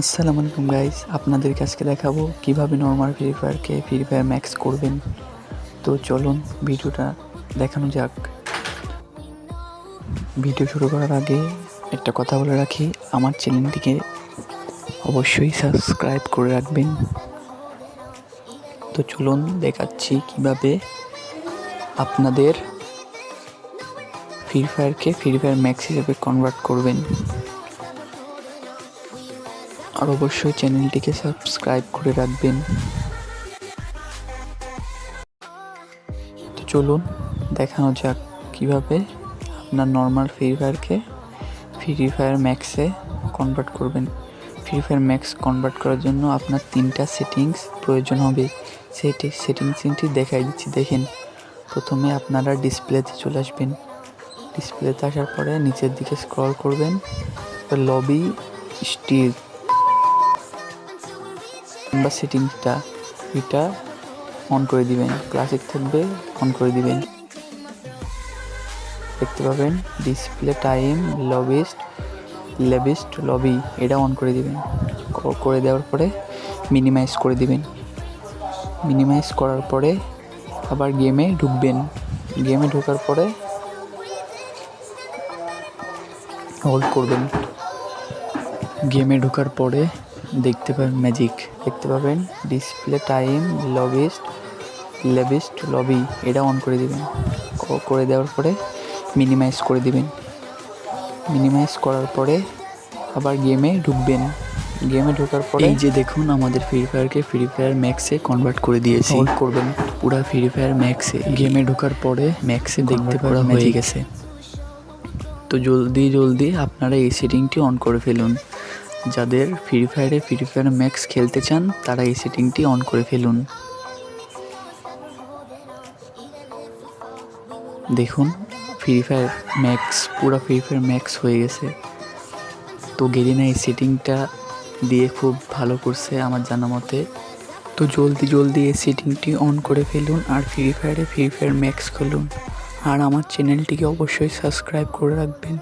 আসসালামু আলাইকুম গাইস আপনাদেরকে আজকে দেখাবো কীভাবে নর্মাল ফ্রি ফায়ারকে ফ্রি ফায়ার ম্যাক্স করবেন। তো চলুন, ভিডিওটা দেখানো যাক। ভিডিও শুরু করার আগে একটা কথা বলে রাখি, আমার চ্যানেলটিকে অবশ্যই সাবস্ক্রাইব করে রাখবেন। তো চলুন, দেখাচ্ছি কীভাবে আপনাদের ফ্রি ফায়ারকে ফ্রি ফায়ার ম্যাক্স হিসেবে কনভার্ট করবেন। আর অবশ্যই চ্যানেলটিকে সাবস্ক্রাইব করে রাখবেন। তো চলুন, দেখানো যাক কীভাবে আপনার নর্মাল ফ্রি ফায়ারকে ফ্রি ফায়ার ম্যাক্সে কনভার্ট করবেন। ফ্রি ফায়ার ম্যাক্স কনভার্ট করার জন্য আপনার তিনটা সেটিংস প্রয়োজন হবে। সেই সেটিংসটি দেখাই দিচ্ছি, দেখেন। প্রথমে আপনারা ডিসপ্লেতে চলে আসবেন। ডিসপ্লেতে আসার পরে নিচের দিকে স্ক্রল করবেন। লবি স্টিল বা সেটিংসটা, এটা অন করে দিবেন। ক্লাসিক থাকবে অন করে দিবেন। দেখতে পাবেন display time lobbyist lobbyist lobby এটা অন করে দিবেন। করে দেওয়ার পরে মিনিমাইজ করে দিবেন। মিনিমাইজ করার পরে আবার গেমে ঢুকবেন। গেমে ঢোকার পরে হোল্ড করবেন। গেমে ঢোকার পরে দেখতে পাবেন ম্যাজিক দেখতে পাবেন display time lobbyist lobbyist lobby এটা অন করে দিবেন। করে দেওয়ার পরে মিনিমাইজ করে দিবেন। মিনিমাইজ করার পরে আবার গেমে ঢুকবেন। গেমে ঢোকার পরে এই যে দেখুন আমাদের ফ্রি ফায়ারকে ফ্রি ফায়ার ম্যাক্সে কনভার্ট করে দিয়েছি। হোল্ড করবেন। পুরো ফ্রি ফায়ার ম্যাক্সে গেমে ঢোকার পরে ম্যাক্সে দেখতে পারা হয়ে গেছে। তো জলদি জলদি আপনারা এই সেটিংটি অন করে ফেলুন। যাদের ফ্রি ফায়ারে ফ্রি ফায়ার ম্যাক্স খেলতে চান, তারা এই সেটিংটি অন করে ফেলুন। দেখুন ফ্রি ফায়ার ম্যাক্স পুরো ফ্রি ফায়ার ম্যাক্স হয়ে গেছে। তো গেরিনা, এই সেটিংটা দিয়ে খুব ভালো করছে আমার জানা মতে। তো জলদি জলদি এই সেটিংটি অন করে ফেলুন আর ফ্রি ফায়ারে ফ্রি ফায়ার ম্যাক্স খেলুন। আর আমার চ্যানেলটিকে অবশ্যই সাবস্ক্রাইব করে রাখবেন।